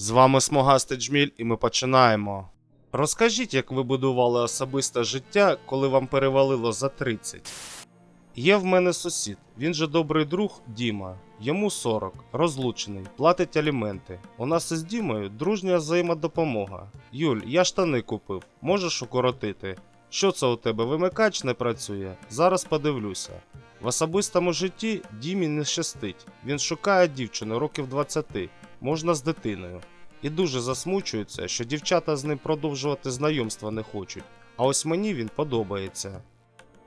З вами Смогастий Джміль, і ми починаємо. Розкажіть, як ви будували особисте життя, коли вам перевалило за 30. Є в мене сусід, він же добрий друг Діма. Йому 40, розлучений, платить аліменти. У нас із Дімою дружня взаємодопомога. Юль, я штани купив, можеш укоротити. Що це у тебе? Вимикач не працює? Зараз подивлюся. В особистому житті Дімі не щастить. Він шукає дівчину років 20, можна з дитиною. І дуже засмучується, що дівчата з ним продовжувати знайомство не хочуть. А ось мені він подобається.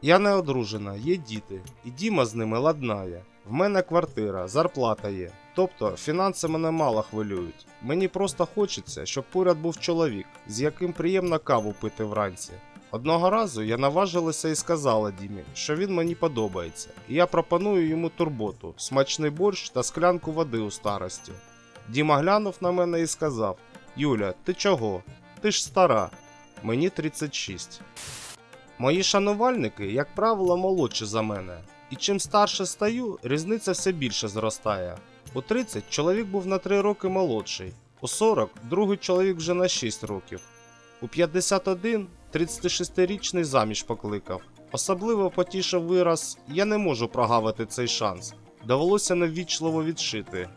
Я не одружена, є діти, і Діма з ними ладнає. В мене квартира, зарплата є. Тобто фінанси мене мало хвилюють. Мені просто хочеться, щоб поряд був чоловік, з яким приємно каву пити вранці. Одного разу я наважилася і сказала Дімі, що він мені подобається, і я пропоную йому турботу, смачний борщ та склянку води у старості. Діма глянув на мене і сказав: Юля, ти чого? Ти ж стара. Мені 36. Мої шанувальники, як правило, молодші за мене. І чим старше стаю, різниця все більше зростає. У 30 чоловік був на 3 роки молодший, у 40 другий чоловік вже на 6 років. У 51 36-річний заміж покликав. Особливо потішив вираз Я не можу прогавити цей шанс. Довелося неввічливо відшити.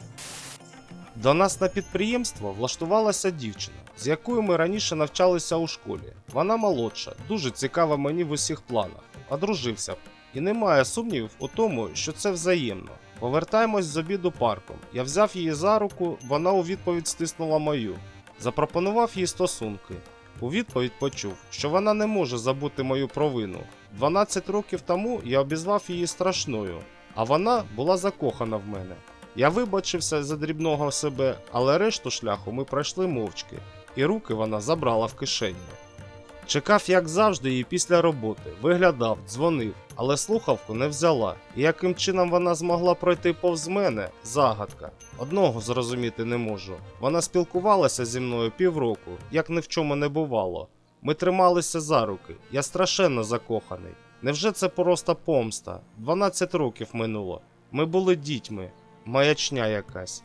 До нас на підприємство влаштувалася дівчина, з якою ми раніше навчалися у школі. Вона молодша, дуже цікава мені в усіх планах. Одружився б. І немає сумнівів у тому, що це взаємно. Повертаємось з обіду парком. Я взяв її за руку, вона у відповідь стиснула мою. Запропонував їй стосунки. У відповідь почув, що вона не може забути мою провину. 12 років тому я обізвав її страшною, а вона була закохана в мене. Я вибачився за дрібного себе, але решту шляху ми пройшли мовчки, і руки вона забрала в кишені. Чекав, як завжди, її після роботи, виглядав, дзвонив, але слухавку не взяла. І яким чином вона змогла пройти повз мене загадка. Одного зрозуміти не можу. Вона спілкувалася зі мною півроку, як ні в чому не бувало. Ми трималися за руки, я страшенно закоханий. Невже це просто помста? 12 років минуло. Ми були дітьми, маячня якась.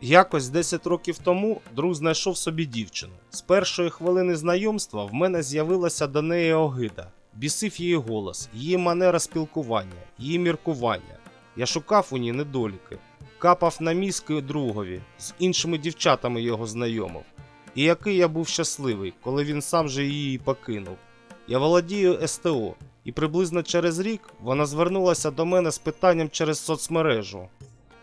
Якось 10 років тому друг знайшов собі дівчину. З першої хвилини знайомства в мене з'явилася до неї огида. Бісив її голос, її манера спілкування, її міркування. Я шукав у ній недоліки, капав на мізки другові, з іншими дівчатами його знайомив. І який я був щасливий, коли він сам же її покинув. Я володію СТО, і приблизно через рік вона звернулася до мене з питанням через соцмережу.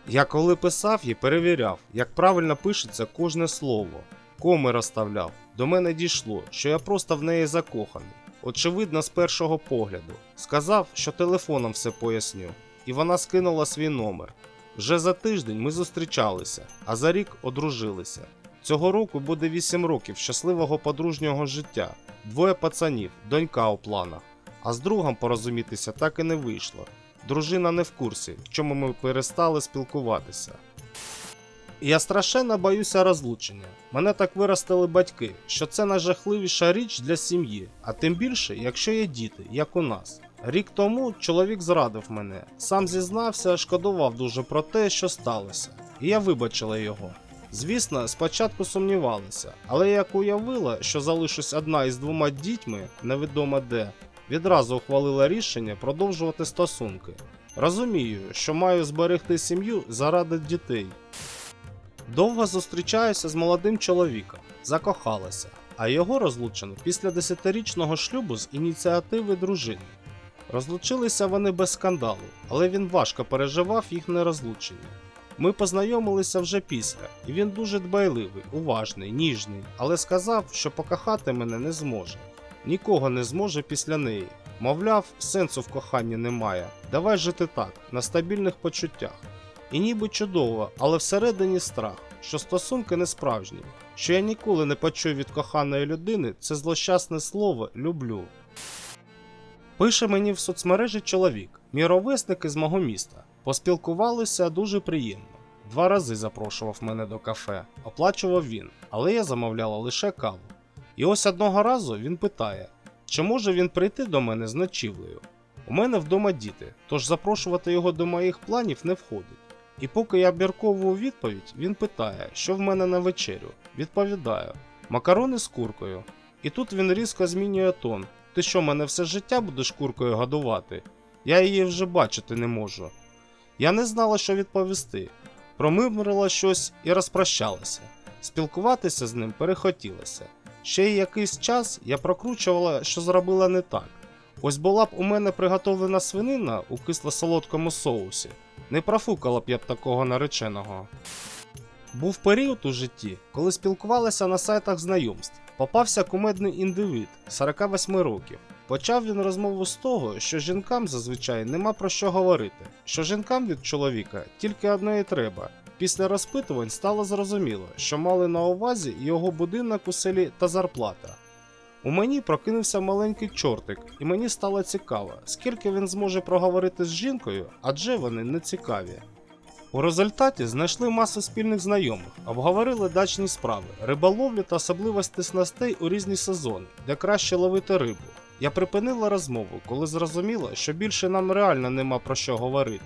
Я коли писав їй, перевіряв, як правильно пишеться кожне слово, коми розставляв. До мене дійшло, що я просто в неї закоханий. Очевидно, з першого погляду. Сказав, що телефоном все поясню, і вона скинула свій номер. Вже за тиждень ми зустрічалися, а за рік одружилися. Цього року буде 8 років щасливого подружнього життя, двоє пацанів, донька у планах. А з другом порозумітися так і не вийшло. Дружина не в курсі, в чому ми перестали спілкуватися. Я страшенно боюся розлучення. Мене так виростили батьки, що це найжахливіша річ для сім'ї, а тим більше, якщо є діти, як у нас. Рік тому чоловік зрадив мене, сам зізнався, шкодував дуже про те, що сталося, і я вибачила його. Звісно, спочатку сумнівалася, але як уявила, що залишусь одна із двома дітьми, невідомо де, відразу ухвалила рішення продовжувати стосунки. Розумію, що маю зберегти сім'ю заради дітей. Довго зустрічаюся з молодим чоловіком, закохалася, а його розлучено після десятирічного шлюбу з ініціативи дружини. Розлучилися вони без скандалу, але він важко переживав їхнє розлучення. Ми познайомилися вже після, і він дуже дбайливий, уважний, ніжний, але сказав, що покохати мене не зможе. Нікого не зможе після неї. Мовляв, сенсу в коханні немає. Давай жити так, на стабільних почуттях. І ніби чудово, але всередині страх, що стосунки не справжні, що я ніколи не почую від коханої людини це злощасне слово люблю. Пише мені в соцмережі чоловік, мій ровесник із мого міста. Поспілкувалися дуже приємно. Два рази запрошував мене до кафе, оплачував він, але я замовляла лише каву. І ось одного разу він питає, чи може він прийти до мене з ночівлею. У мене вдома діти, тож запрошувати його до моїх планів не входить. І поки я обмірковую відповідь, він питає, що в мене на вечерю. Відповідаю: макарони з куркою. І тут він різко змінює тон. Ти що, мене все життя будеш куркою годувати? Я її вже бачити не можу. Я не знала, що відповісти. Промимрила щось і розпрощалася. Спілкуватися з ним перехотілося. Ще якийсь час я прокручувала, що зробила не так. Ось була б у мене приготовлена свинина у кисло-солодкому соусі. Не профукала б я б такого нареченого. Був період у житті, коли спілкувалася на сайтах знайомств. Попався кумедний індивід 48 років. Почав він розмову з того, що жінкам зазвичай нема про що говорити, що жінкам від чоловіка тільки одне і треба. Після розпитувань стало зрозуміло, що мали на увазі його будинок у селі та зарплата. У мені прокинувся маленький чортик, і мені стало цікаво, скільки він зможе проговорити з жінкою, адже вони не цікаві. У результаті знайшли масу спільних знайомих, обговорили дачні справи, риболовлю та особливості снастей у різні сезони, де краще ловити рибу. Я припинила розмову, коли зрозуміла, що більше нам реально нема про що говорити.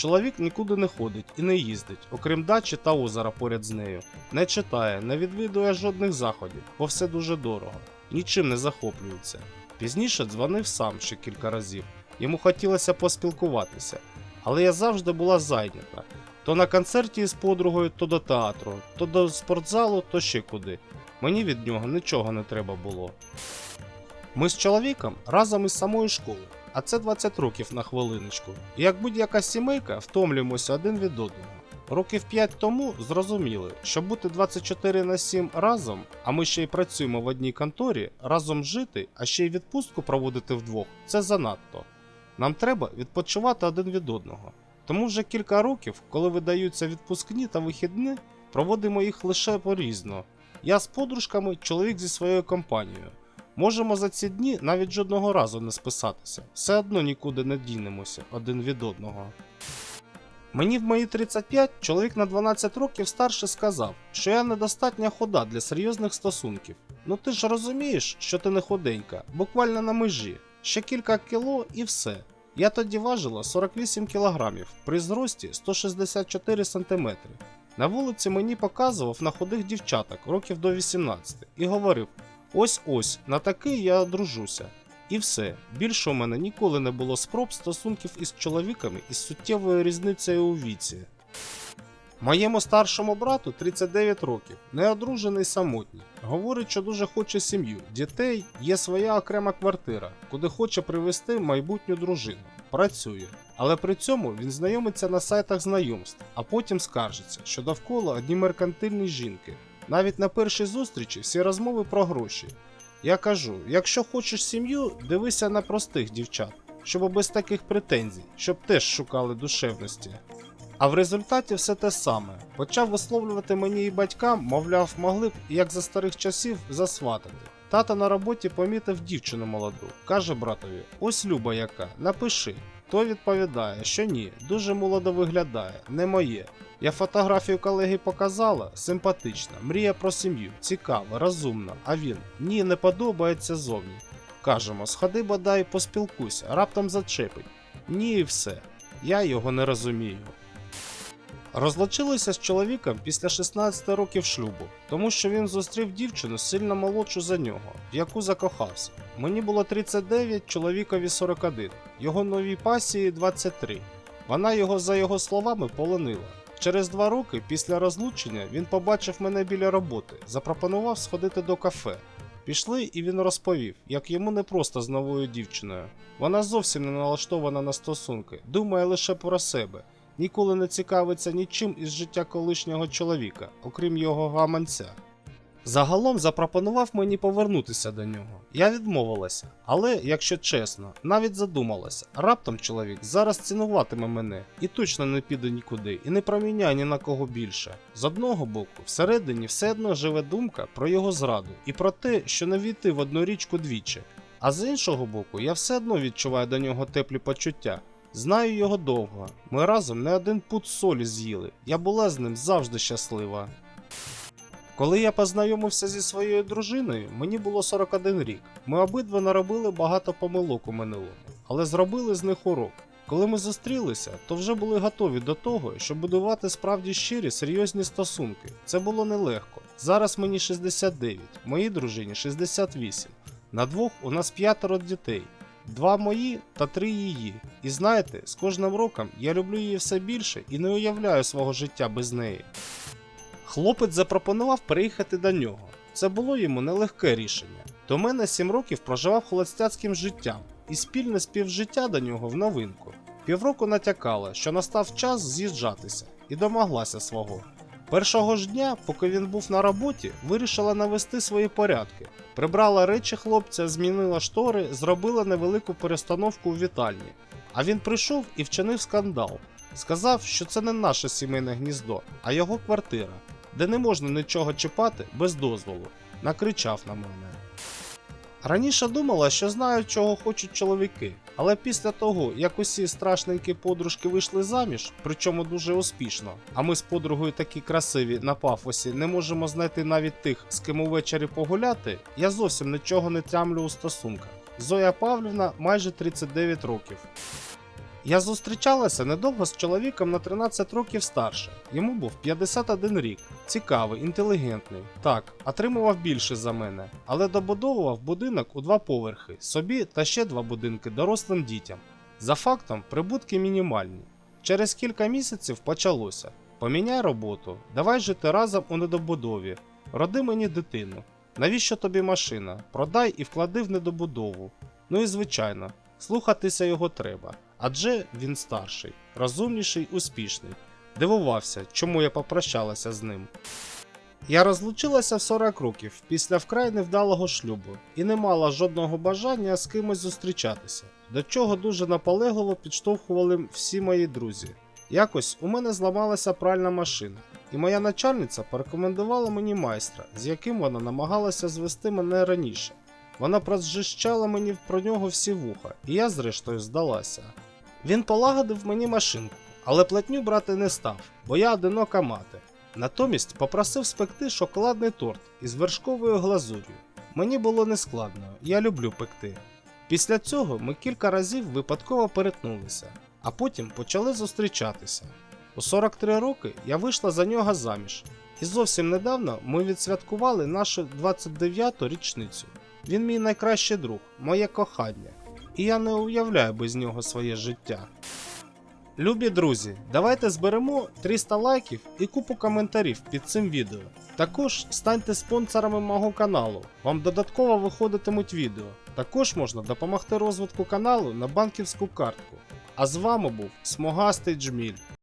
Чоловік нікуди не ходить і не їздить, окрім дачі та озера поряд з нею. Не читає, не відвідує жодних заходів, бо все дуже дорого, нічим не захоплюється. Пізніше дзвонив сам ще кілька разів. Йому хотілося поспілкуватися, але я завжди була зайнята. То на концерті із подругою, то до театру, то до спортзалу, то ще куди. Мені від нього нічого не треба було. Ми з чоловіком разом із самої школи, а це 20 років на хвилиночку. Як будь-яка сімейка втомлюємося один від одного. Років 5 тому зрозуміли, що бути 24 на 7 разом, а ми ще й працюємо в одній конторі, разом жити, а ще й відпустку проводити вдвох це занадто. Нам треба відпочивати один від одного. Тому вже кілька років, коли видаються відпускні та вихідні, проводимо їх лише порізно. Я з подружками, чоловік зі своєю компанією. Можемо за ці дні навіть жодного разу не списатися, все одно нікуди не дінемося один від одного. Мені в мої 35 чоловік на 12 років старше сказав, що я недостатня хода для серйозних стосунків. Ну ти ж розумієш, що ти не худенька, буквально на межі, ще кілька кіло і все. Я тоді важила 48 кілограмів при зрості 164 сантиметри. На вулиці мені показував на худих дівчаток років до 18 і говорив: ось ось, на такий я одружуся. І все, більше у мене ніколи не було спроб стосунків із чоловіками із суттєвою різницею у віці. Моєму старшому брату 39 років, неодружений самотній. Говорить, що дуже хоче сім'ю, дітей, є своя окрема квартира, куди хоче привезти майбутню дружину. Працює. Але при цьому він знайомиться на сайтах знайомств, а потім скаржиться, що довкола одні меркантильні жінки. Навіть на першій зустрічі всі розмови про гроші. Я кажу: якщо хочеш сім'ю, дивися на простих дівчат, щоб без таких претензій, щоб теж шукали душевності. А в результаті все те саме. Почав висловлювати мені і батькам, мовляв, могли б, як за старих часів, засватати. Тато на роботі помітив дівчину молоду. Каже братові: ось Люба яка, напиши. Той відповідає, що ні, дуже молодо виглядає, не моє. Я фотографію колеги показала, симпатична, мрія про сім'ю, цікава, розумна, а він ні, не подобається зовні. Кажемо, сходи бодай поспілкуйся, раптом зачепить. Ні, і все. Я його не розумію. Розлучилися з чоловіком після 16 років шлюбу, тому що він зустрів дівчину сильно молодшу за нього, в яку закохався. Мені було 39, чоловікові 41, його новій пасії 23. Вона його, за його словами, полонила. Через два роки після розлучення він побачив мене біля роботи, запропонував сходити до кафе. Пішли, і він розповів, як йому не просто з новою дівчиною. Вона зовсім не налаштована на стосунки, думає лише про себе, ніколи не цікавиться нічим із життя колишнього чоловіка, окрім його гаманця. Загалом запропонував мені повернутися до нього. Я відмовилася, але, якщо чесно, навіть задумалася. Раптом чоловік зараз цінуватиме мене і точно не піде нікуди, і не проміняє ні на кого більше. З одного боку, всередині все одно живе думка про його зраду і про те, що не війти в одну річку двічі. А з іншого боку, я все одно відчуваю до нього теплі почуття. Знаю його довго. Ми разом не один пут солі з'їли. Я була з ним завжди щаслива. Коли я познайомився зі своєю дружиною, мені було 41 рік. Ми обидва наробили багато помилок у минулому, але зробили з них урок. Коли ми зустрілися, то вже були готові до того, щоб будувати справді щирі серйозні стосунки. Це було нелегко. Зараз мені 69, моїй дружині 68. На двох у нас п'ятеро дітей. Два мої та три її. І знаєте, з кожним роком я люблю її все більше і не уявляю свого життя без неї. Хлопець запропонував переїхати до нього. Це було йому нелегке рішення. До мене 7 років проживав холостяцьким життям, і спільне співжиття до нього в новинку. Півроку натякала, що настав час з'їжджатися, і домоглася свого. Першого ж дня, поки він був на роботі, вирішила навести свої порядки. Прибрала речі хлопця, змінила штори, зробила невелику перестановку у вітальні. А він прийшов і вчинив скандал. Сказав, що це не наше сімейне гніздо, а його квартира, де не можна нічого чіпати без дозволу. Накричав на мене. Раніше думала, що знаю, чого хочуть чоловіки, але після того, як усі страшненькі подружки вийшли заміж, причому дуже успішно, а ми з подругою такі красиві на пафосі не можемо знайти навіть тих, з ким увечері погуляти, я зовсім нічого не тямлю у стосунках. Зоя Павлівна майже 39 років. Я зустрічалася недовго з чоловіком на 13 років старше. Йому був 51 рік. Цікавий, інтелігентний. Так, отримував більше за мене, але добудовував будинок у два поверхи, собі та ще два будинки дорослим дітям. За фактом, прибутки мінімальні. Через кілька місяців почалося: поміняй роботу, давай жити разом у недобудові, роди мені дитину. Навіщо тобі машина? Продай і вклади в недобудову. Ну і звичайно, слухатися його треба. Адже він старший, розумніший, успішний. Дивувався, чому я попрощалася з ним. Я розлучилася в 40 років після вкрай невдалого шлюбу і не мала жодного бажання з кимось зустрічатися, до чого дуже наполегливо підштовхували всі мої друзі. Якось у мене зламалася пральна машина, і моя начальниця порекомендувала мені майстра, з яким вона намагалася звести мене раніше. Вона прозжищала мені про нього всі вуха, і я зрештою здалася. Він полагодив мені машинку, але платню брати не став, бо я одинока мати. Натомість попросив спекти шоколадний торт із вершковою глазур'ю. Мені було нескладно, я люблю пекти. Після цього ми кілька разів випадково перетнулися, а потім почали зустрічатися. У 43 роки я вийшла за нього заміж, і зовсім недавно ми відсвяткували нашу 29-ту річницю. Він мій найкращий друг, моє кохання, і я не уявляю без нього своє життя. Любі друзі, давайте зберемо 300 лайків і купу коментарів під цим відео. Також станьте спонсорами мого каналу, вам додатково виходитимуть відео. Також можна допомогти розвитку каналу на банківську картку. А з вами був Смогастий Джміль.